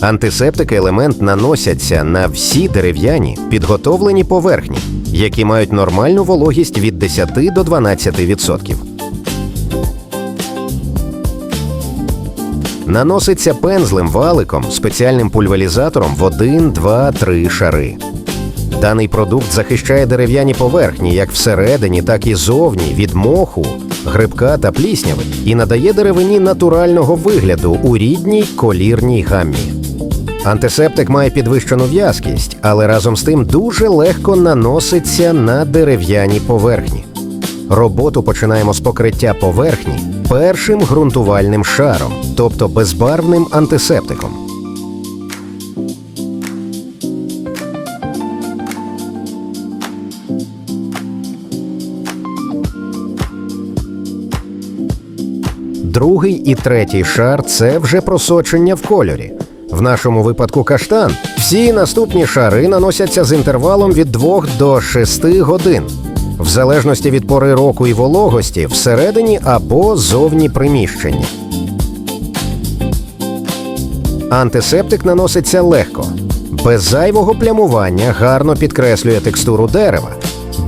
Антисептики елемент наносяться на всі дерев'яні підготовлені поверхні, які мають нормальну вологість від 10 до 12%. Наноситься пензлем валиком спеціальним пульверізатором в 1, 2, 3 шари. Даний продукт захищає дерев'яні поверхні як всередині, так і зовні від моху, грибка та плісняви і надає деревині натурального вигляду у рідній колірній гаммі. Антисептик має підвищену в'язкість, але разом з тим дуже легко наноситься на дерев'яні поверхні. Роботу починаємо з покриття поверхні першим ґрунтувальним шаром, тобто безбарвним антисептиком. Другий і третій шар це вже просочення в кольорі. В нашому випадку каштан. Всі наступні шари наносяться з інтервалом від 2 до 6 годин, в залежності від пори року і вологості всередині або зовні приміщення. Антисептик наноситься легко, без зайвого плямування гарно підкреслює текстуру дерева,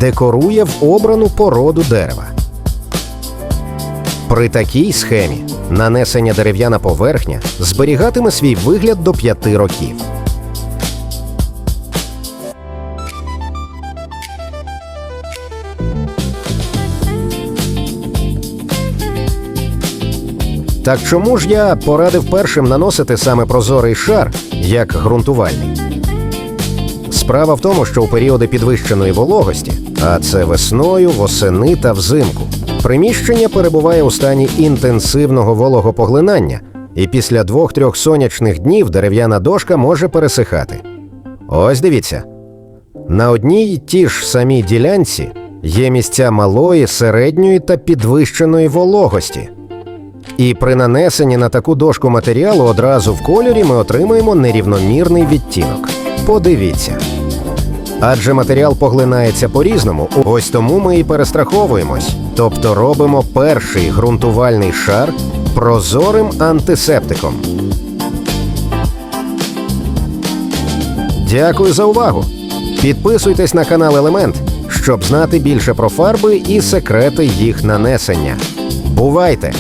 декорує в обрану породу дерева. При такій схемі нанесення дерев'яна поверхня зберігатиме свій вигляд до 5 років. Так чому ж я порадив першим наносити саме прозорий шар як ґрунтувальний? Справа в тому, що у періоди підвищеної вологості, а це весною, восени та взимку, приміщення перебуває у стані інтенсивного вологопоглинання, і після двох-трьох сонячних днів дерев'яна дошка може пересихати. Ось дивіться. На одній й тій ж самій ділянці є місця малої, середньої та підвищеної вологості. І при нанесенні на таку дошку матеріалу одразу в кольорі ми отримаємо нерівномірний відтінок. Подивіться. Адже матеріал поглинається по-різному, ось тому ми і перестраховуємось. Тобто робимо перший ґрунтувальний шар прозорим антисептиком. Дякую за увагу! Підписуйтесь на канал Елемент, щоб знати більше про фарби і секрети їх нанесення. Бувайте!